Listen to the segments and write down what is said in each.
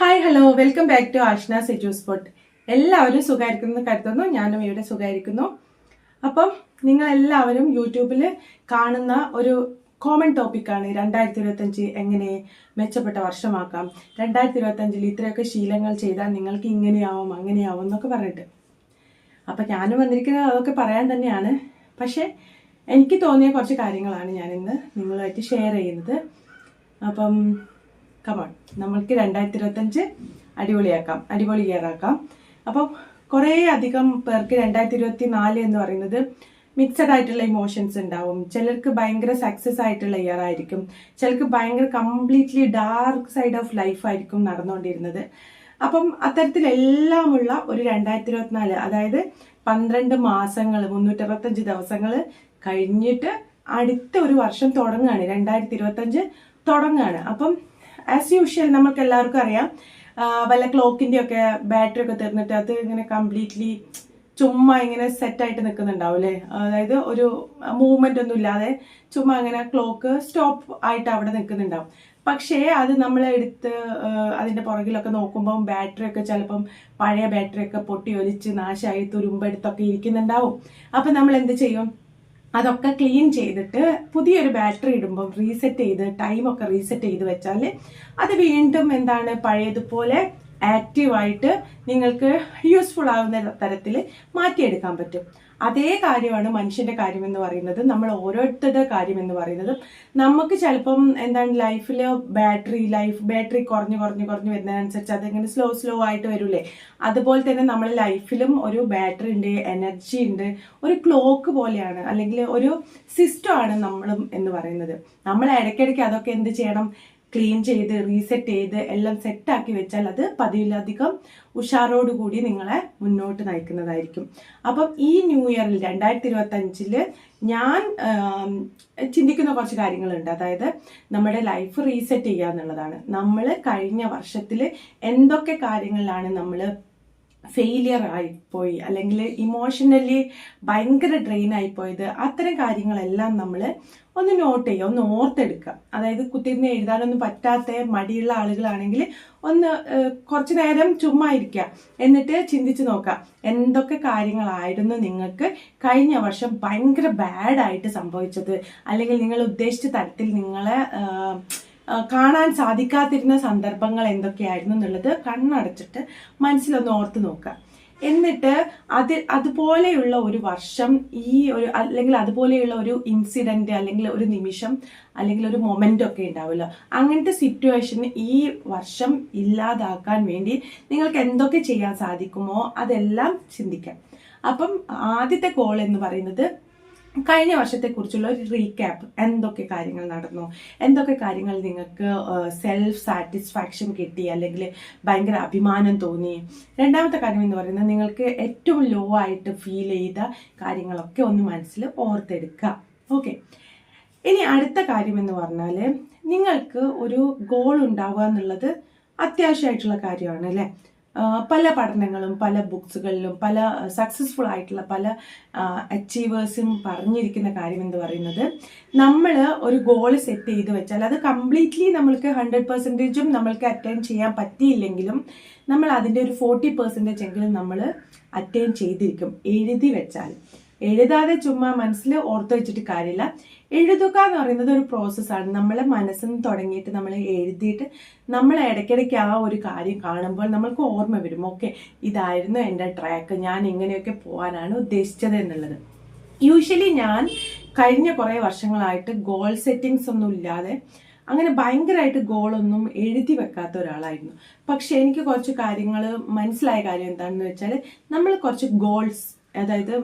Hi hello welcome back to Ashna സെജൂസ് food എല്ലാവരും സുഖമായിരിക്കുന്നു കരുതുന്നു. ഞാനും ഇവിടെ സുഖമായിരിക്കുന്നു. അപ്പം നിങ്ങൾ എല്ലാവരും യൂട്യൂബിൽ കാണുന്ന ഒരു കോമൺ ടോപ്പിക്കാണ് രണ്ടായിരത്തി ഇരുപത്തഞ്ച് എങ്ങനെ മെച്ചപ്പെട്ട വർഷമാക്കാം. രണ്ടായിരത്തി ഇരുപത്തഞ്ചിൽ ഇത്രയൊക്കെ ശീലങ്ങൾ ചെയ്താൽ നിങ്ങൾക്ക് ഇങ്ങനെയാവും അങ്ങനെയാവും എന്നൊക്കെ പറഞ്ഞിട്ട്. അപ്പം ഞാനും വന്നിരിക്കുന്നത് അതൊക്കെ പറയാൻ തന്നെയാണ്. പക്ഷേ എനിക്ക് തോന്നിയ കുറച്ച് കാര്യങ്ങളാണ് ഞാനിന്ന് നിങ്ങളുമായിട്ട് ഷെയർ ചെയ്യുന്നത്. അപ്പം കമോൺ നമ്മൾക്ക് രണ്ടായിരത്തി ഇരുപത്തഞ്ച് അടിപൊളിയാക്കാം. അടിപൊളി ഇയറാക്കാം അപ്പം കുറേ അധികം പേർക്ക് രണ്ടായിരത്തി ഇരുപത്തി നാല് എന്ന് പറയുന്നത് മിക്സഡ് ആയിട്ടുള്ള ഇമോഷൻസ് ഉണ്ടാവും. ചിലർക്ക് ഭയങ്കര സക്സസ് ആയിട്ടുള്ള ഇയർ ആയിരിക്കും. ചിലർക്ക് ഭയങ്കര completely dark side of life ആയിരിക്കും നടന്നുകൊണ്ടിരുന്നത്. അപ്പം അത്തരത്തിലെല്ലാമുള്ള ഒരു രണ്ടായിരത്തി ഇരുപത്തിനാല് അതായത് പന്ത്രണ്ട് മാസങ്ങൾ മുന്നൂറ്ററുപത്തഞ്ച് ദിവസങ്ങൾ കഴിഞ്ഞിട്ട് അടുത്ത ഒരു വർഷം തുടങ്ങുകയാണ്. രണ്ടായിരത്തി ഇരുപത്തഞ്ച് തുടങ്ങുകയാണ്. അപ്പം ആസ് യൂഷ്വൽ നമുക്ക് എല്ലാവർക്കും അറിയാം വല്ല ക്ലോക്കിന്റെ ഒക്കെ ബാറ്ററി ഒക്കെ തീർന്നിട്ട് അത് ഇങ്ങനെ കംപ്ലീറ്റ്ലി ചുമ്മാ ഇങ്ങനെ സെറ്റായിട്ട് നിൽക്കുന്നുണ്ടാവും അല്ലേ? അതായത് ഒരു മൂവ്മെന്റ് ഒന്നും ഇല്ലാതെ ചുമ്മാ ഇങ്ങനെ ക്ലോക്ക് സ്റ്റോപ്പ് ആയിട്ട് അവിടെ നിൽക്കുന്നുണ്ടാവും പക്ഷേ അത് നമ്മൾ എടുത്ത് അതിന്റെ പുറകിലൊക്കെ നോക്കുമ്പോൾ ബാറ്ററി ഒക്കെ ചിലപ്പം പഴയ ബാറ്ററി ഒക്കെ പൊട്ടി ഒലിച്ച് നാശമായി തുരുമ്പെടുത്തൊക്കെ ഇരിക്കുന്നുണ്ടാവും. അപ്പം നമ്മൾ എന്ത് ചെയ്യും? അതൊക്കെ ക്ലീൻ ചെയ്തിട്ട് പുതിയൊരു ബാറ്ററി ഇടുമ്പോൾ റീസെറ്റ് ചെയ്ത് ടൈമൊക്കെ റീസെറ്റ് ചെയ്ത് വെച്ചാൽ അത് വീണ്ടും എന്താണ് പഴയതുപോലെ ആക്റ്റീവായിട്ട് നിങ്ങൾക്ക് യൂസ്ഫുൾ ആവുന്ന തരത്തിൽ മാറ്റിയെടുക്കാൻ പറ്റും. അതേ കാര്യമാണ് മനുഷ്യന്റെ കാര്യം എന്ന് പറയുന്നത്. നമ്മൾ ഓരോരുത്തരുടെ കാര്യം എന്ന് പറയുന്നത്. നമുക്ക് ചിലപ്പം എന്താണ് ലൈഫിൽ ബാറ്ററി ലൈഫ് ബാറ്ററി കുറഞ്ഞു കുറഞ്ഞു കുറഞ്ഞു വരുന്നതിനനുസരിച്ച് അതിങ്ങനെ സ്ലോ സ്ലോ ആയിട്ട് വരൂലേ? അതുപോലെ തന്നെ നമ്മുടെ ലൈഫിലും ഒരു ബാറ്ററി ഉണ്ട് എനർജി ഉണ്ട് ഒരു ക്ലോക്ക് പോലെയാണ് അല്ലെങ്കിൽ ഒരു സിസ്റ്റം ആണ് നമ്മളും എന്ന് പറയുന്നത്. നമ്മൾ ഇടയ്ക്കിടയ്ക്ക് അതൊക്കെ എന്ത് ചെയ്യണം? ക്ലീൻ ചെയ്ത് റീസെറ്റ് ചെയ്ത് എല്ലാം സെറ്റാക്കി വെച്ചാൽ അത് പതിവിലധികം ഉഷാറോടുകൂടി നിങ്ങളെ മുന്നോട്ട് നയിക്കുന്നതായിരിക്കും. അപ്പം ഈ ന്യൂ ഇയറിൽ രണ്ടായിരത്തി ഇരുപത്തി അഞ്ചിൽ ഞാൻ ചിന്തിക്കുന്ന കുറച്ച് കാര്യങ്ങളുണ്ട്. അതായത് നമ്മുടെ ലൈഫ് റീസെറ്റ് ചെയ്യുക എന്നുള്ളതാണ്. നമ്മൾ കഴിഞ്ഞ വർഷത്തിൽ എന്തൊക്കെ കാര്യങ്ങളിലാണ് നമ്മൾ ഫെയിലിയർ ആയിപ്പോയി. അല്ലെങ്കിൽ ഇമോഷണലി ഭയങ്കര ഡ്രെയിൻ ആയിപ്പോയത്. അത്തരം കാര്യങ്ങളെല്ലാം നമ്മൾ ഒന്ന് നോട്ട് ചെയ്യുക ഒന്ന് ഓർത്തെടുക്കുക. അതായത് കുത്തിരുന്ന് എഴുതാനൊന്നും പറ്റാത്ത മടിയുള്ള ആളുകളാണെങ്കിൽ ഒന്ന് കുറച്ചു നേരം ചുമ്മാ ഇരിക്കുക. എന്നിട്ട് ചിന്തിച്ച് നോക്കുക എന്തൊക്കെ കാര്യങ്ങളായിരുന്നു നിങ്ങൾക്ക് കഴിഞ്ഞ വർഷം ഭയങ്കര ബാഡായിട്ട് സംഭവിച്ചത്? അല്ലെങ്കിൽ നിങ്ങൾ ഉദ്ദേശിച്ച തരത്തിൽ നിങ്ങളെ കാണാൻ സാധിക്കാതിരുന്ന സന്ദർഭങ്ങൾ എന്തൊക്കെയായിരുന്നു എന്നുള്ളത് കണ്ണടച്ചിട്ട് മനസ്സിലൊന്ന് ഓർത്ത് നോക്കുക. എന്നിട്ട് അത് അതുപോലെയുള്ള ഒരു വർഷം ഈ ഒരു അല്ലെങ്കിൽ അതുപോലെയുള്ള ഒരു ഇൻസിഡന്റ് അല്ലെങ്കിൽ ഒരു നിമിഷം അല്ലെങ്കിൽ ഒരു മൊമെന്റ് ഒക്കെ ഉണ്ടാവുമല്ലോ. അങ്ങനത്തെ സിറ്റുവേഷൻ ഈ വർഷം ഇല്ലാതാക്കാൻ വേണ്ടി നിങ്ങൾക്ക് എന്തൊക്കെ ചെയ്യാൻ സാധിക്കുമോ അതെല്ലാം ചിന്തിക്കാം. അപ്പം ആദ്യത്തെ കോൾ എന്ന് പറയുന്നത് കഴിഞ്ഞ വർഷത്തെക്കുറിച്ചുള്ള ഒരു റീക്യാപ്പ് എന്തൊക്കെ കാര്യങ്ങൾ നടന്നു? എന്തൊക്കെ കാര്യങ്ങൾ നിങ്ങൾക്ക് സെൽഫ് സാറ്റിസ്ഫാക്ഷൻ കിട്ടി? അല്ലെങ്കിൽ ഭയങ്കര അഭിമാനം തോന്നി? രണ്ടാമത്തെ കാര്യം എന്ന് പറയുന്നത് നിങ്ങൾക്ക് ഏറ്റവും ലോ ആയിട്ട് ഫീൽ ചെയ്ത കാര്യങ്ങളൊക്കെ ഒന്ന് മനസ്സിൽ ഓർത്തെടുക്കുക ഓക്കെ ഇനി അടുത്ത കാര്യം എന്ന് പറഞ്ഞാൽ നിങ്ങൾക്ക് ഒരു ഗോൾ ഉണ്ടാവുക എന്നുള്ളത് അത്യാവശ്യമായിട്ടുള്ള കാര്യമാണ് അല്ലേ? പല പഠനങ്ങളും പല ബുക്സുകളിലും പല സക്സസ്ഫുൾ ആയിട്ടുള്ള പല അച്ചീവേഴ്സും പറഞ്ഞിരിക്കുന്ന കാര്യം എന്ന് പറയുന്നത് നമ്മൾ ഒരു ഗോൾ സെറ്റ് ചെയ്ത് വെച്ചാൽ അത് കംപ്ലീറ്റ്ലി നമ്മൾക്ക് ഹൺഡ്രഡ് പെർസെന്റേജും നമ്മൾക്ക് അറ്റൈൻ ചെയ്യാൻ പറ്റിയില്ലെങ്കിലും നമ്മൾ അതിന്റെ ഒരു ഫോർട്ടി പെർസെന്റേജ് എങ്കിലും നമ്മൾ അറ്റൈൻ ചെയ്തിരിക്കും. എഴുതി വെച്ചാൽ. എഴുതാതെ ചുമ്മാ മനസ്സിൽ ഓർത്ത് വെച്ചിട്ട് കാര്യമില്ല. എഴുതുക എന്ന് പറയുന്നത് ഒരു പ്രോസസ്സാണ് നമ്മളെ മനസ്സിൽ തുടങ്ങിയിട്ട് നമ്മൾ എഴുതിയിട്ട് നമ്മൾ ഇടയ്ക്കിടയ്ക്ക് ആ ഒരു കാര്യം കാണുമ്പോൾ നമ്മൾക്ക് ഓർമ്മ വരും. ഓക്കെ ഇതായിരുന്നു എന്റെ ട്രാക്ക് ഞാൻ ഇങ്ങനെയൊക്കെ പോകാനാണ് ഉദ്ദേശിച്ചത് എന്നുള്ളത്. യൂഷ്വലി ഞാൻ കഴിഞ്ഞ കുറേ വർഷങ്ങളായിട്ട് ഗോൾ സെറ്റിങ്സ് ഒന്നും ഇല്ലാതെ അങ്ങനെ ഭയങ്കരമായിട്ട് ഗോളൊന്നും എഴുതി വെക്കാത്ത ഒരാളായിരുന്നു. പക്ഷെ എനിക്ക് കുറച്ച് കാര്യങ്ങൾ മനസ്സിലായ കാര്യം എന്താണെന്ന് വെച്ചാൽ നമ്മൾ കുറച്ച് ഗോൾസ് അതായത്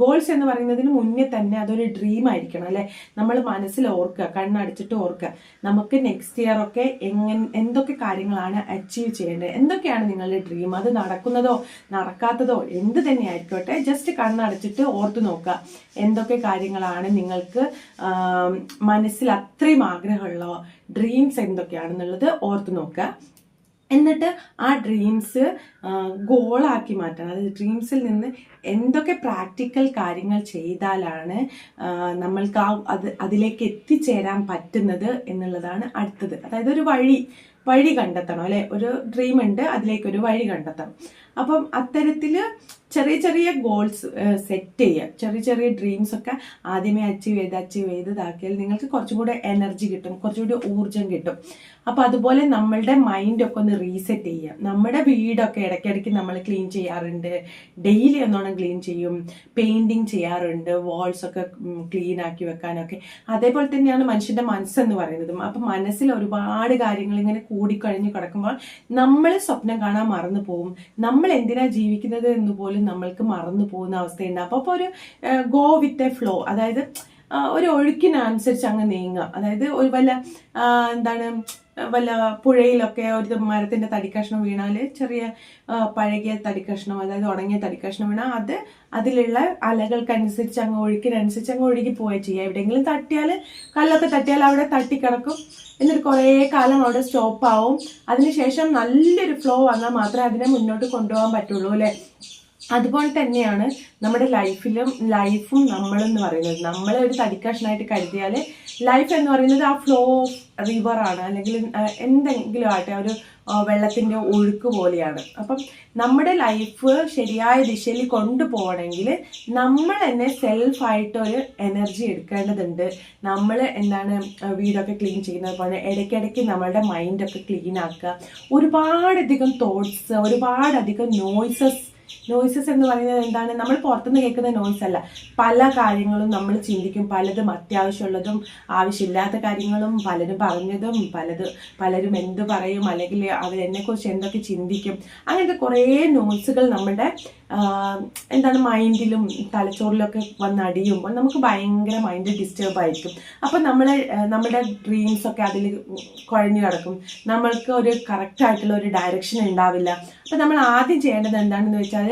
ഗോൾസ് എന്ന് പറയുന്നതിന് മുന്നേ തന്നെ അതൊരു ഡ്രീം ആയിരിക്കണം അല്ലെ? നമ്മൾ മനസ്സിൽ ഓർക്കുക കണ്ണടച്ചിട്ട് ഓർക്കുക. നമുക്ക് നെക്സ്റ്റ് ഇയർ ഒക്കെ എങ്ങനെ എന്തൊക്കെ കാര്യങ്ങളാണ് അച്ചീവ് ചെയ്യേണ്ടത്? എന്തൊക്കെയാണ് നിങ്ങളുടെ ഡ്രീം അത് നടക്കുന്നതോ നടക്കാത്തതോ എന്ത് തന്നെ ആയിക്കോട്ടെ ജസ്റ്റ് കണ്ണടച്ചിട്ട് ഓർത്തു നോക്കുക. എന്തൊക്കെ കാര്യങ്ങളാണ് നിങ്ങൾക്ക് മനസ്സിൽ അത്രയും ആഗ്രഹമുള്ള ഡ്രീംസ് എന്തൊക്കെയാണെന്നുള്ളത് ഓർത്തു നോക്കുക. എന്നിട്ട് ആ ഡ്രീംസ് ഗോളാക്കി മാറ്റണം. അതായത് ഡ്രീംസിൽ നിന്ന് എന്തൊക്കെ പ്രാക്ടിക്കൽ കാര്യങ്ങൾ ചെയ്താലാണ് നമ്മൾക്ക് ആ അത് അതിലേക്ക് എത്തിച്ചേരാൻ പറ്റുന്നത് എന്നുള്ളതാണ് അടുത്തത്. അതായത് ഒരു വഴി വഴി കണ്ടെത്തണം അല്ലെ? ഒരു ഡ്രീം ഉണ്ട് അതിലേക്ക് ഒരു വഴി കണ്ടെത്തണം. അപ്പം അത്തരത്തിൽ ചെറിയ ചെറിയ ഗോൾസ് സെറ്റ് ചെയ്യുക ചെറിയ ചെറിയ ഡ്രീംസ് ഒക്കെ ആദ്യമേ അച്ചീവ് ചെയ്ത് അച്ചീവ് ചെയ്തതാക്കിയാൽ നിങ്ങൾക്ക് കുറച്ചും കൂടെ എനർജി കിട്ടും കുറച്ചുകൂടി ഊർജം കിട്ടും. അപ്പൊ അതുപോലെ നമ്മളുടെ മൈൻഡ് ഒക്കെ ഒന്ന് റീസെറ്റ് ചെയ്യുക നമ്മുടെ വീടൊക്കെ ഇടയ്ക്കിടയ്ക്ക് നമ്മൾ ക്ലീൻ ചെയ്യാറുണ്ട്. ഡെയിലി ഒന്നോണം ക്ലീൻ ചെയ്യും. പെയിന്റിങ് ചെയ്യാറുണ്ട്. വാൾസ് ഒക്കെ ക്ലീൻ ആക്കി വെക്കാനൊക്കെ. അതേപോലെ തന്നെയാണ് മനുഷ്യന്റെ മനസ്സെന്ന് പറയുന്നത്. അപ്പൊ മനസ്സിൽ ഒരുപാട് കാര്യങ്ങൾ ഇങ്ങനെ കൂടിക്കഴിഞ്ഞ് കിടക്കുമ്പോൾ നമ്മൾ സ്വപ്നം കാണാൻ മറന്നു പോകും നമ്മൾ എന്തിനാ ജീവിക്കുന്നത് എന്ന് പോലും നമ്മൾക്ക് മറന്നു പോകുന്ന അവസ്ഥയുണ്ട്. അപ്പൊ അപ്പൊ ഒരു ഗോ വിത്ത് എ ഫ്ലോ അതായത് ഒരു ഒഴുക്കിനനുസരിച്ച് അങ്ങ് നീങ്ങുക. അതായത് ഒരു വല്ല എന്താണ് വല്ല പുഴയിലൊക്കെ ഒരു മരത്തിന്റെ തടിക്കഷ്ണം വീണാൽ ചെറിയ പഴകിയ തടിക്കഷ്ണം അതായത് ഉണങ്ങിയ തടിക്കഷ്ണം വീണാൽ അത് അതിലുള്ള അലകൾക്കനുസരിച്ച് അങ്ങ് ഒഴുക്കിനനുസരിച്ച് അങ്ങ് ഒഴുകി പോവുക ചെയ്യുക. എവിടെയെങ്കിലും തട്ടിയാൽ കല്ലൊക്കെ തട്ടിയാൽ അവിടെ തട്ടിക്കിടക്കും. എന്നിട്ട് കുറേ കാലം അവിടെ സ്റ്റോപ്പ് ആവും അതിനുശേഷം നല്ലൊരു ഫ്ലോ വന്നാൽ മാത്രമേ അതിനെ മുന്നോട്ട് കൊണ്ടുപോകാൻ പറ്റുള്ളൂ അല്ലെ? അതുപോലെ തന്നെയാണ് നമ്മുടെ ലൈഫിലും ലൈഫും നമ്മളെന്ന് പറയുന്നത്. നമ്മളെ ഒരു തടിക്കഷ്ണമായിട്ട് കരുതിയാൽ ലൈഫ് എന്ന് പറയുന്നത് ആ ഫ്ലോ ഓഫ് റിവർ ആണ്. അല്ലെങ്കിൽ എന്തെങ്കിലും ആട്ടെ ഒരു വെള്ളത്തിന്റെ ഒഴുക്ക് പോലെയാണ്. അപ്പം നമ്മുടെ ലൈഫ് ശരിയായ ദിശയിൽ കൊണ്ടുപോകണമെങ്കിൽ നമ്മൾ തന്നെ സെൽഫായിട്ടൊരു എനർജി എടുക്കേണ്ടതുണ്ട്. നമ്മൾ എന്താണ് വീടൊക്കെ ക്ലീൻ ചെയ്യുന്നത് പോലെ ഇടയ്ക്കിടയ്ക്ക് നമ്മളുടെ മൈൻഡൊക്കെ ക്ലീൻ ആക്കുക. ഒരുപാടധികം തോട്ട്സ് ഒരുപാടധികം നോയ്സസ് നോയ്സസ് എന്ന് പറയുന്നത് എന്താണ്? നമ്മൾ പുറത്തുനിന്ന് കേൾക്കുന്ന നോയ്സ് അല്ല. പല കാര്യങ്ങളും നമ്മൾ ചിന്തിക്കും. പലതും അത്യാവശ്യമുള്ളതും ആവശ്യമില്ലാത്ത കാര്യങ്ങളും പലരും പറഞ്ഞതും പലത് പലരും എന്ത് പറയും? അല്ലെങ്കിൽ അവരെന്നെക്കുറിച്ച് എന്തൊക്കെ ചിന്തിക്കും? അങ്ങനത്തെ കുറേ നോയ്സുകൾ നമ്മുടെ എന്താണ് മൈൻഡിലും തലച്ചോറിലൊക്കെ വന്ന് അടിയുമ്പോൾ നമുക്ക് ഭയങ്കര മൈൻഡ് ഡിസ്റ്റർബ് ആയിരിക്കും. അപ്പം നമ്മൾ നമ്മുടെ ഡ്രീംസ് ഒക്കെ അതിൽ കുഴഞ്ഞു കിടക്കും. നമ്മൾക്ക് ഒരു കറക്റ്റായിട്ടുള്ള ഒരു ഡയറക്ഷൻ ഉണ്ടാവില്ല. അപ്പം നമ്മൾ ആദ്യം ചെയ്യേണ്ടത് എന്താണെന്ന് വെച്ചാൽ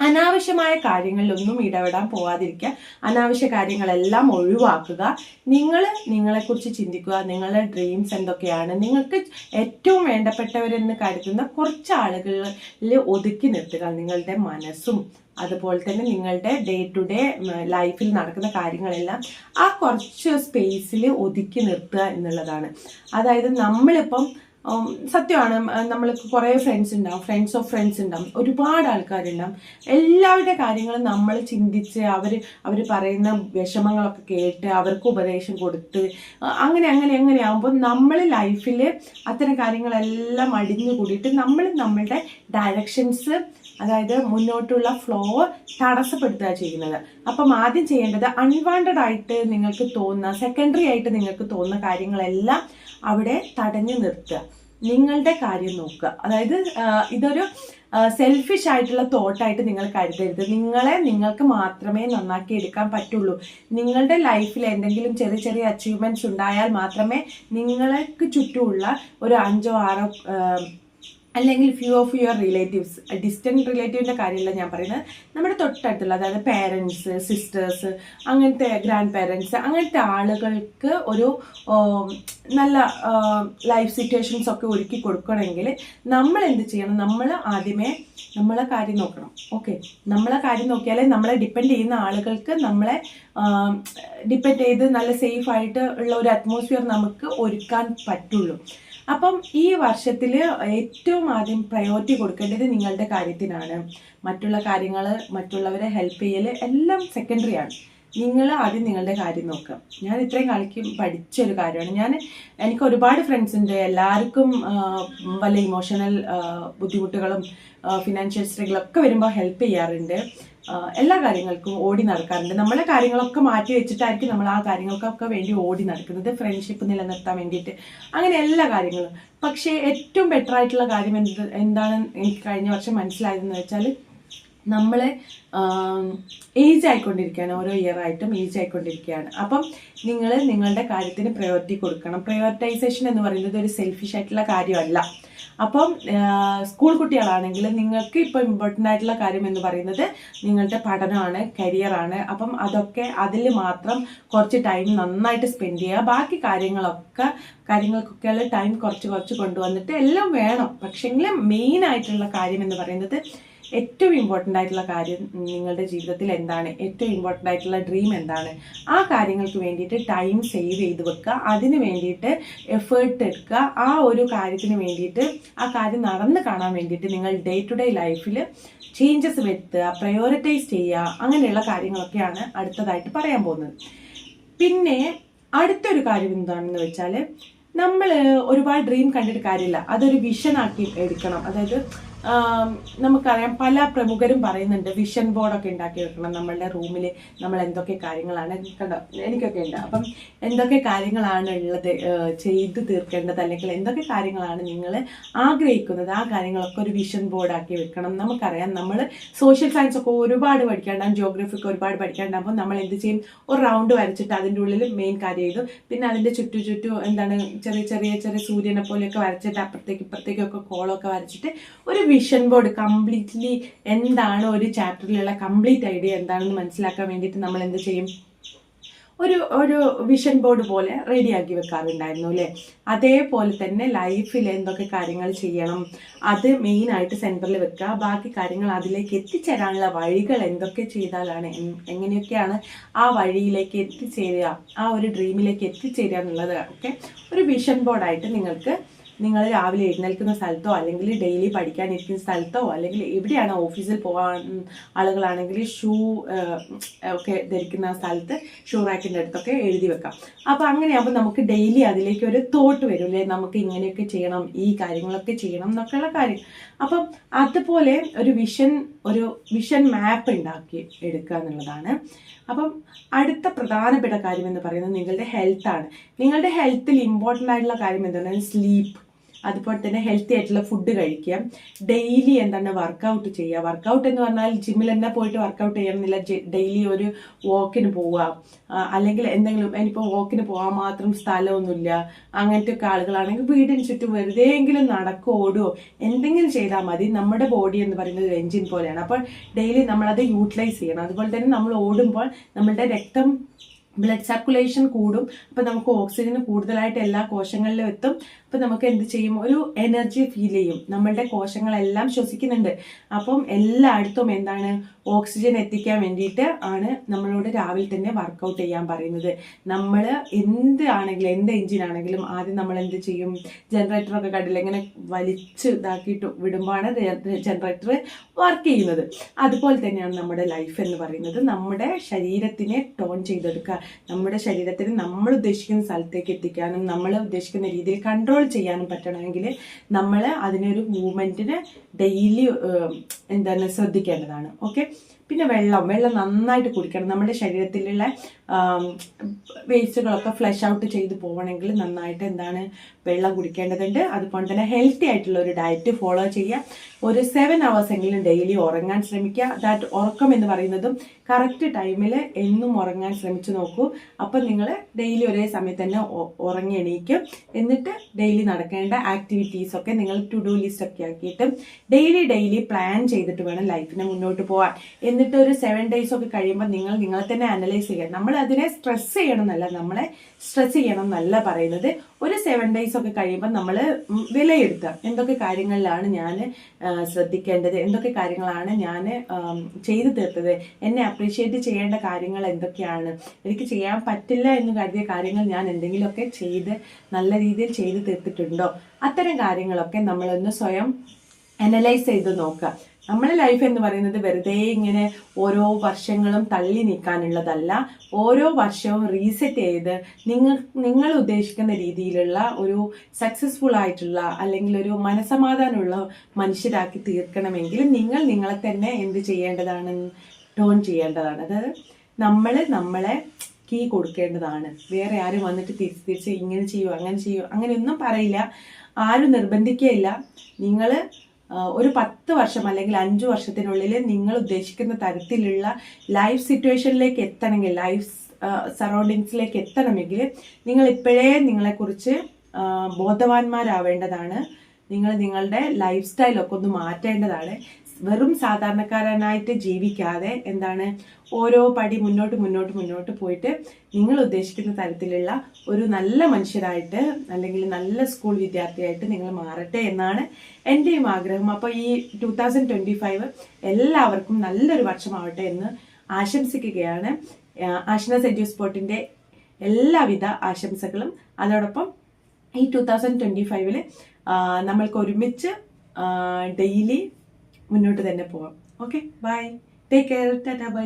അനാവശ്യമായ കാര്യങ്ങളിലൊന്നും ഇടപെടാൻ പോവാതിരിക്കുക. അനാവശ്യ കാര്യങ്ങളെല്ലാം ഒഴിവാക്കുക. നിങ്ങൾ നിങ്ങളെക്കുറിച്ച് ചിന്തിക്കുക. നിങ്ങളുടെ ഡ്രീംസ് എന്തൊക്കെയാണ്? നിങ്ങൾക്ക് ഏറ്റവും വേണ്ടപ്പെട്ടവരെന്ന് കരുതുന്ന കുറച്ച് ആളുകളിൽ ഒതുക്കി നിർത്തുക. നിങ്ങളുടെ മനസ്സും അതുപോലെ തന്നെ നിങ്ങളുടെ ഡേ ടു ഡേ ലൈഫിൽ നടക്കുന്ന കാര്യങ്ങളെല്ലാം ആ കുറച്ച് സ്പേസിൽ ഒതുക്കി നിർത്തുക എന്നുള്ളതാണ്. അതായത് നമ്മളിപ്പം സത്യമാണ്. നമ്മൾ കുറേ ഫ്രണ്ട്സ് ഉണ്ടാവും. ഫ്രണ്ട്സ് ഓഫ് ഫ്രണ്ട്സ് ഉണ്ടാവും. ഒരുപാട് ആൾക്കാരുണ്ടാവും. എല്ലാവരുടെ കാര്യങ്ങളും നമ്മൾ ചിന്തിച്ച് അവർ അവർ പറയുന്ന വിഷമങ്ങളൊക്കെ കേട്ട് അവർക്ക് ഉപദേശം കൊടുത്ത് അങ്ങനെ അങ്ങനെ അങ്ങനെ ആകുമ്പോൾ നമ്മൾ ലൈഫിൽ അത്തരം കാര്യങ്ങളെല്ലാം അടിഞ്ഞു കൂടിയിട്ട് നമ്മൾ നമ്മളുടെ ഡയറക്ഷൻസ് അതായത് മുന്നോട്ടുള്ള ഫ്ലോ തടസ്സപ്പെടുത്തുക ചെയ്യുന്നത്. അപ്പം ആദ്യം ചെയ്യേണ്ടത് അൺവാണ്ടഡ് ആയിട്ട് നിങ്ങൾക്ക് തോന്നുന്ന സെക്കൻഡറി ആയിട്ട് നിങ്ങൾക്ക് തോന്നുന്ന കാര്യങ്ങളെല്ലാം അവിടെ തടഞ്ഞു നിർത്തുക. നിങ്ങളുടെ കാര്യം നോക്കുക. അതായത് ഇതൊരു സെൽഫിഷ് ആയിട്ടുള്ള തോട്ടായിട്ട് നിങ്ങൾ കരുതരുത്. നിങ്ങളെ നിങ്ങൾക്ക് മാത്രമേ നന്നാക്കി എടുക്കാൻ പറ്റുള്ളൂ. നിങ്ങളുടെ ലൈഫിൽ എന്തെങ്കിലും ചെറിയ ചെറിയ അച്ചീവ്മെന്റ്സ് ഉണ്ടായാൽ മാത്രമേ നിങ്ങൾക്ക് ചുറ്റുമുള്ള ഒരു അഞ്ചോ ആറോ അല്ലെങ്കിൽ few of your relatives distant റിലേറ്റീവിന്റെ കാര്യമല്ല ഞാൻ പറയുന്നത്. നമ്മുടെ തൊട്ടടുത്തുള്ള അതായത് പേരൻസ് സിസ്റ്റേഴ്സ് അങ്ങനത്തെ ഗ്രാൻഡ് പേരൻസ് അങ്ങനത്തെ ആളുകൾക്ക് ഒരു നല്ല ലൈഫ് സിറ്റുവേഷൻസ് ഒക്കെ ഒരുക്കി കൊടുക്കണമെങ്കിൽ നമ്മൾ എന്ത് ചെയ്യണം? നമ്മൾ ആദ്യമേ നമ്മളെ കാര്യം നോക്കണം. ഓക്കെ നമ്മളെ കാര്യം നോക്കിയാലേ നമ്മളെ ഡിപ്പെൻഡ് ചെയ്യുന്ന ആളുകൾക്ക് നമ്മളെ ഡിപ്പെൻഡ് ചെയ്ത് നല്ല സേഫ് ആയിട്ട് ഉള്ള ഒരു അറ്റ്മോസ്ഫിയർ നമുക്ക് ഒരുക്കാൻ പറ്റുള്ളൂ. അപ്പം ഈ വർഷത്തിൽ ഏറ്റവും ആദ്യം പ്രയോറിറ്റി കൊടുക്കേണ്ടത് നിങ്ങളുടെ കാര്യത്തിനാണ്. മറ്റുള്ള കാര്യങ്ങൾ മറ്റുള്ളവരെ ഹെൽപ്പ് ചെയ്യൽ എല്ലാം സെക്കൻഡറി ആണ്. നിങ്ങൾ ആദ്യം നിങ്ങളുടെ കാര്യം നോക്കാം. ഞാൻ ഇത്രയും കളിക്കും പഠിച്ചൊരു കാര്യമാണ്. ഞാൻ എനിക്ക് ഒരുപാട് ഫ്രണ്ട്സ് ഉണ്ട്. എല്ലാവർക്കും വല്ല ഇമോഷണൽ ബുദ്ധിമുട്ടുകളും ഫിനാൻഷ്യൽ സ്ട്രഗിളൊക്കെ വരുമ്പോൾ ഹെൽപ്പ് ചെയ്യാറുണ്ട്. എല്ലാ കാര്യങ്ങൾക്കും ഓടി നടക്കാറുണ്ട്. നമ്മളെ കാര്യങ്ങളൊക്കെ മാറ്റി വെച്ചിട്ടായിരിക്കും നമ്മൾ ആ കാര്യങ്ങൾക്കൊക്കെ വേണ്ടി ഓടി നടക്കുന്നത്. ഫ്രണ്ട്ഷിപ്പ് നിലനിർത്താൻ വേണ്ടിയിട്ട്. അങ്ങനെ എല്ലാ കാര്യങ്ങളും. പക്ഷേ ഏറ്റവും ബെറ്റർ ആയിട്ടുള്ള കാര്യം എന്ത് എന്താണ് എനിക്ക് കഴിഞ്ഞ വർഷം മനസ്സിലായതെന്ന് വെച്ചാൽ നമ്മളെ ഏജ് ആയിക്കൊണ്ടിരിക്കുകയാണ്. ഓരോ ഇയർ ആയിട്ടും ഏജ് ആയിക്കൊണ്ടിരിക്കുകയാണ്. അപ്പം നിങ്ങൾ നിങ്ങളുടെ കാര്യത്തിന് പ്രയോറിറ്റി കൊടുക്കണം. പ്രയോറിറ്റൈസേഷൻ എന്ന് പറയുന്നത് ഒരു സെൽഫിഷ് ആയിട്ടുള്ള കാര്യമല്ല. അപ്പം സ്കൂൾ കുട്ടികളാണെങ്കിൽ നിങ്ങൾക്ക് ഇപ്പോൾ ഇമ്പോർട്ടന്റ് ആയിട്ടുള്ള കാര്യം എന്ന് പറയുന്നത് നിങ്ങളുടെ പഠനമാണ് കരിയറാണ് അപ്പം അതൊക്കെ അതിൽ മാത്രം കുറച്ച് ടൈം നന്നായിട്ട് സ്പെൻഡ് ചെയ്യുക. ബാക്കി കാര്യങ്ങളൊക്കെ കാര്യങ്ങൾക്കൊക്കെയുള്ള ടൈം കുറച്ച് കുറച്ച് കൊണ്ടുവന്നിട്ട് എല്ലാം വേണം. പക്ഷേങ്കിൽ മെയിൻ ആയിട്ടുള്ള കാര്യം എന്ന് പറയുന്നത് ഏറ്റവും ഇമ്പോർട്ടന്റ് ആയിട്ടുള്ള കാര്യം നിങ്ങളുടെ ജീവിതത്തിൽ എന്താണ്? ഏറ്റവും ഇമ്പോർട്ടന്റ് ആയിട്ടുള്ള ഡ്രീം എന്താണ്? ആ കാര്യങ്ങൾക്ക് വേണ്ടിയിട്ട് ടൈം സേവ് ചെയ്ത് വെക്കുക. അതിന് വേണ്ടിയിട്ട് എഫേർട്ട് എടുക്കുക. ആ ഒരു കാര്യത്തിന് വേണ്ടിയിട്ട് ആ കാര്യം നടന്ന് കാണാൻ വേണ്ടിയിട്ട് നിങ്ങൾ ഡേ ടു ഡേ ലൈഫിൽ ചേഞ്ചസ് വരുത്തുക പ്രയോറിറ്റൈസ് ചെയ്യുക. അങ്ങനെയുള്ള കാര്യങ്ങളൊക്കെയാണ് അടുത്തതായിട്ട് പറയാൻ പോകുന്നത്. പിന്നെ അടുത്തൊരു കാര്യം എന്താണെന്ന് വെച്ചാൽ നമ്മൾ ഒരുപാട് ഡ്രീം കണ്ടിട്ട് കാര്യമില്ല. അതൊരു വിഷനാക്കി എടുക്കണം. അതായത് നമുക്കറിയാം പല പ്രമുഖരും പറയുന്നുണ്ട് വിഷൻ ബോർഡൊക്കെ ഉണ്ടാക്കി വെക്കണം നമ്മളുടെ റൂമിൽ നമ്മൾ എന്തൊക്കെ കാര്യങ്ങളാണ് കണ്ടോ? എനിക്കൊക്കെ ഉണ്ട്. അപ്പം എന്തൊക്കെ കാര്യങ്ങളാണ് ഉള്ളത് ചെയ്തു തീർക്കേണ്ടത് അല്ലെങ്കിൽ എന്തൊക്കെ കാര്യങ്ങളാണ് നിങ്ങൾ ആഗ്രഹിക്കുന്നത്? ആ കാര്യങ്ങളൊക്കെ ഒരു വിഷൻ ബോർഡാക്കി വെക്കണം. നമുക്കറിയാം നമ്മൾ സോഷ്യൽ സയൻസ് ഒക്കെ ഒരുപാട് പഠിക്കാണ്ടാകും ജോഗ്രഫിക്ക് ഒരുപാട് ഒരുപാട് പഠിക്കാണ്ടാകുമ്പോൾ നമ്മൾ എന്ത് ചെയ്യും? ഒരു റൗണ്ട് വരച്ചിട്ട് അതിന്റെ ഉള്ളിൽ മെയിൻ കാര്യം ചെയ്തു. പിന്നെ അതിന്റെ ചുറ്റു ചുറ്റു എന്താണ് ചെറിയ ചെറിയ ചെറിയ സൂര്യനെ പോലെയൊക്കെ വരച്ചിട്ട് അപ്പുറത്തേക്ക് ഇപ്പുറത്തേക്കൊക്കെ കോളമൊക്കെ വരച്ചിട്ട് ഒരു വിഷൻ ബോർഡ് കംപ്ലീറ്റ്ലി എന്താണ് ഒരു ചാപ്റ്ററിലുള്ള കംപ്ലീറ്റ് ഐഡിയ എന്താണെന്ന് മനസ്സിലാക്കാൻ വേണ്ടിയിട്ട് നമ്മൾ എന്ത് ചെയ്യും? ഒരു ഒരു വിഷൻ ബോർഡ് പോലെ റെഡിയാക്കി വെക്കാറുണ്ടായിരുന്നു അല്ലേ? അതേപോലെ തന്നെ ലൈഫിൽ എന്തൊക്കെ കാര്യങ്ങൾ ചെയ്യണം അത് മെയിനായിട്ട് സെന്ററിൽ വെക്കുക ബാക്കി കാര്യങ്ങൾ അതിലേക്ക് എത്തിച്ചേരാനുള്ള വഴികൾ എന്തൊക്കെ ചെയ്താലാണ് എങ്ങനെയൊക്കെയാണ് ആ വഴിയിലേക്ക് എത്തിച്ചേരുക ആ ഒരു ഡ്രീമിലേക്ക് എത്തിച്ചേരുക എന്നുള്ളത് ഒക്കെ ഒരു വിഷൻ ബോർഡായിട്ട് നിങ്ങൾക്ക് നിങ്ങൾ രാവിലെ എഴുന്നേൽക്കുന്ന സ്ഥലത്തോ അല്ലെങ്കിൽ ഡെയിലി പഠിക്കാനിരിക്കുന്ന സ്ഥലത്തോ അല്ലെങ്കിൽ എവിടെയാണ് ഓഫീസിൽ പോകാൻ ആളുകളാണെങ്കിൽ ഷൂ ഒക്കെ ധരിക്കുന്ന സ്ഥലത്ത് ഷൂ റാക്കിന്റെ അടുത്തൊക്കെ എഴുതി വെക്കാം. അപ്പോൾ അങ്ങനെയാകുമ്പോൾ നമുക്ക് ഡെയിലി അതിലേക്ക് ഒരു തോട്ട് വരും അല്ലേ? നമുക്ക് ഇങ്ങനെയൊക്കെ ചെയ്യണം ഈ കാര്യങ്ങളൊക്കെ ചെയ്യണം എന്നൊക്കെയുള്ള കാര്യം. അപ്പം അതുപോലെ ഒരു വിഷൻ ഒരു വിഷൻ മാപ്പ് ഉണ്ടാക്കി എടുക്കുക എന്നുള്ളതാണ്. അപ്പം അടുത്ത പ്രധാനപ്പെട്ട കാര്യം എന്ന് പറയുന്നത് നിങ്ങളുടെ ഹെൽത്താണ് നിങ്ങളുടെ ഹെൽത്തിൽ ഇമ്പോർട്ടന്റ് ആയിട്ടുള്ള കാര്യം എന്താണ്? സ്ലീപ്പ് അതുപോലെ തന്നെ ഹെൽത്തി ആയിട്ടുള്ള ഫുഡ് കഴിക്കുക. ഡെയിലി എന്താണ് വർക്കൗട്ട് ചെയ്യുക? വർക്കൗട്ട് എന്ന് പറഞ്ഞാൽ ജിമ്മിൽ തന്നെ പോയിട്ട് വർക്കൗട്ട് ചെയ്യണമെന്നില്ല. ഡെയിലി ഒരു വാക്കിന് പോവുക. അല്ലെങ്കിൽ എന്തെങ്കിലും ഇനിയിപ്പോൾ വാക്കിന് പോകാൻ മാത്രം സ്ഥലമൊന്നുമില്ല. അങ്ങനത്തെ ഒക്കെ ആളുകളാണെങ്കിൽ വീടിന് ചുറ്റും വെറുതെ എങ്കിലും നടക്കോ ഓടുകയോ എന്തെങ്കിലും ചെയ്താൽ മതി. നമ്മുടെ ബോഡി എന്ന് പറയുന്നത് ഒരു എഞ്ചിൻ പോലെയാണ്. അപ്പോൾ ഡെയിലി നമ്മളത് യൂട്ടിലൈസ് ചെയ്യണം. അതുപോലെ തന്നെ നമ്മൾ ഓടുമ്പോൾ നമ്മളുടെ രക്തം ബ്ലഡ് സർക്കുലേഷൻ കൂടും. അപ്പം നമുക്ക് ഓക്സിജൻ കൂടുതലായിട്ട് എല്ലാ കോശങ്ങളിലും എത്തും. അപ്പം നമുക്ക് എന്ത് ചെയ്യും? ഒരു എനർജി ഫീൽ ചെയ്യും. നമ്മളുടെ കോശങ്ങളെല്ലാം ശ്വസിക്കുന്നുണ്ട്. അപ്പം എല്ലായിടത്തും എന്താണ്? ഓക്സിജൻ എത്തിക്കാൻ വേണ്ടിയിട്ട് ആണ് നമ്മളോട് രാവിലെ തന്നെ വർക്കൗട്ട് ചെയ്യാൻ പറയുന്നത്. നമ്മൾ എന്ത് ആണെങ്കിലും എന്ത് എഞ്ചിൻ ആണെങ്കിലും ആദ്യം നമ്മൾ എന്ത് ചെയ്യും? ജനറേറ്ററൊക്കെ കണ്ടില്ല? ഇങ്ങനെ വലിച്ച് ഇതാക്കിയിട്ട് വിടുമ്പോഴാണ് ജനറേറ്റർ വർക്ക് ചെയ്യുന്നത്. അതുപോലെ തന്നെയാണ് നമ്മുടെ ലൈഫ് എന്ന് പറയുന്നത്. നമ്മുടെ ശരീരത്തിനെ ടോൺ ചെയ്തെടുക്കുക. നമ്മുടെ ശരീരത്തിന് നമ്മൾ ഉദ്ദേശിക്കുന്ന സ്ഥലത്തേക്ക് എത്തിക്കാനും നമ്മൾ ഉദ്ദേശിക്കുന്ന രീതിയിൽ കൺട്രോൾ ചെയ്യാനും പറ്റണമെങ്കിൽ നമ്മൾ അതിനൊരു മൂവ്മെന്റിന് ഡെയിലി എന്താണ് ശ്രദ്ധിക്കേണ്ടതാണ്. ഓക്കെ പിന്നെ വെള്ളം വെള്ളം നന്നായിട്ട് കുടിക്കണം. നമ്മുടെ ശരീരത്തിലുള്ള വേസ്റ്റുകളൊക്കെ ഫ്ലഷ് ഔട്ട് ചെയ്ത് പോകണമെങ്കിൽ നന്നായിട്ട് എന്താണ് വെള്ളം കുടിക്കേണ്ടതുണ്ട്. അതുപോലെ തന്നെ ഹെൽത്തി ആയിട്ടുള്ള ഒരു ഡയറ്റ് ഫോളോ ചെയ്യുക. ഒരു സെവൻ അവേഴ്സ് എങ്കിലും ഡെയിലി ഉറങ്ങാൻ ശ്രമിക്കുക. ദാറ്റ് ഉറക്കം എന്ന് പറയുന്നതും കറക്റ്റ് ടൈമിൽ എന്നും ഉറങ്ങാൻ ശ്രമിച്ചു നോക്കൂ. അപ്പം നിങ്ങൾ ഡെയിലി ഒരേ സമയത്ത് തന്നെ ഉറങ്ങി എണീക്കും. എന്നിട്ട് ഡെയിലി നടക്കേണ്ട ആക്ടിവിറ്റീസ് ഒക്കെ നിങ്ങൾ ടു ഡു ലിസ്റ്റ് ഒക്കെ ആക്കിയിട്ട് ഡെയിലി ഡെയിലി പ്ലാൻ ചെയ്തിട്ട് വേണം ലൈഫിനെ മുന്നോട്ട് പോകാൻ എന്നിട്ട് ഒരു സെവൻ ഡേയ്സ് ഒക്കെ കഴിയുമ്പോൾ നിങ്ങൾ നിങ്ങളെ തന്നെ അനലൈസ് ചെയ്യുക. നമ്മൾ അതിനെ സ്ട്രെസ് ചെയ്യണം എന്നല്ല നമ്മളെ സ്ട്രെസ് ചെയ്യണം എന്നല്ല പറയുന്നത്. ഒരു സെവൻ ഡേയ്സ് ഒക്കെ കഴിയുമ്പോൾ നമ്മൾ വിലയിരുത്തുക. എന്തൊക്കെ കാര്യങ്ങളിലാണ് ഞാൻ ശ്രദ്ധിക്കേണ്ടത്? എന്തൊക്കെ കാര്യങ്ങളാണ് ഞാൻ ചെയ്തു തീർത്തത്? എന്നെ അപ്രീഷിയേറ്റ് ചെയ്യേണ്ട കാര്യങ്ങൾ എന്തൊക്കെയാണ്? എനിക്ക് ചെയ്യാൻ പറ്റില്ല എന്ന് കരുതിയ കാര്യങ്ങൾ ഞാൻ എന്തെങ്കിലുമൊക്കെ ചെയ്ത് നല്ല രീതിയിൽ ചെയ്തു തീർത്തിട്ടുണ്ടോ? അത്തരം കാര്യങ്ങളൊക്കെ നമ്മളൊന്ന് സ്വയം അനലൈസ് ചെയ്ത് നോക്കുക. നമ്മുടെ ലൈഫ് എന്ന് പറയുന്നത് വെറുതെ ഇങ്ങനെ ഓരോ വർഷങ്ങളും തള്ളി നീക്കാനുള്ളതല്ല ഓരോ വർഷവും റീസെറ്റ് ചെയ്ത് നിങ്ങൾ നിങ്ങൾ ഉദ്ദേശിക്കുന്ന രീതിയിലുള്ള ഒരു സക്സസ്ഫുൾ ആയിട്ടുള്ള അല്ലെങ്കിൽ ഒരു മനസമാധാനമുള്ള മനുഷ്യരാക്കി തീർക്കണമെങ്കിൽ നിങ്ങൾ നിങ്ങളെ തന്നെ എന്ത് ചെയ്യേണ്ടതാണ്? ടേൺ ചെയ്യേണ്ടതാണ്. അതായത് നമ്മൾ നമ്മളെ കീ കൊടുക്കേണ്ടതാണ്. വേറെ ആരും വന്നിട്ട് തിരിച്ച് തിരിച്ച് ഇങ്ങനെ ചെയ്യൂ അങ്ങനെ ചെയ്യൂ അങ്ങനെയൊന്നും പറയില്ല. ആരും നിർബന്ധിക്കുകയില്ല. നിങ്ങൾ ഒരു പത്ത് വർഷം അല്ലെങ്കിൽ അഞ്ച് വർഷത്തിനുള്ളിൽ നിങ്ങൾ ഉദ്ദേശിക്കുന്ന തരത്തിലുള്ള ലൈഫ് സിറ്റുവേഷനിലേക്ക് എത്തണമെങ്കിൽ ലൈഫ് സറൗണ്ടിങ്സിലേക്ക് എത്തണമെങ്കിൽ നിങ്ങൾ ഇപ്പോഴേ നിങ്ങളെക്കുറിച്ച് ബോധവാന്മാരാവേണ്ടതാണ്. നിങ്ങൾ നിങ്ങളുടെ ലൈഫ് സ്റ്റൈലൊക്കെ ഒന്ന് മാറ്റേണ്ടതാണ്. വെറും സാധാരണക്കാരനായിട്ട് ജീവിക്കാതെ എന്താണ് ഓരോ പടി മുന്നോട്ട് മുന്നോട്ട് മുന്നോട്ട് പോയിട്ട് നിങ്ങൾ ഉദ്ദേശിക്കുന്ന തരത്തിലുള്ള ഒരു നല്ല മനുഷ്യരായിട്ട് അല്ലെങ്കിൽ നല്ല സ്കൂൾ വിദ്യാർത്ഥിയായിട്ട് നിങ്ങൾ മാറട്ടെ എന്നാണ് എന്റെയും ആഗ്രഹം. അപ്പോൾ ഈ ടൂ തൗസൻഡ് ട്വന്റി ഫൈവ് എല്ലാവർക്കും നല്ലൊരു വർഷമാവട്ടെ എന്ന് ആശംസിക്കുകയാണ്. ആഷ്ന സെഡ്യൂ സ്പോർട്ടിന്റെ എല്ലാവിധ ആശംസകളും. അതോടൊപ്പം ഈ ടൂ തൗസൻഡ് ട്വന്റി ഫൈവിൽ നമ്മൾക്ക് ഒരുമിച്ച് ഡെയിലി മുന്നോട്ട് തന്നെ പോവാം. Okay bye take care tata bye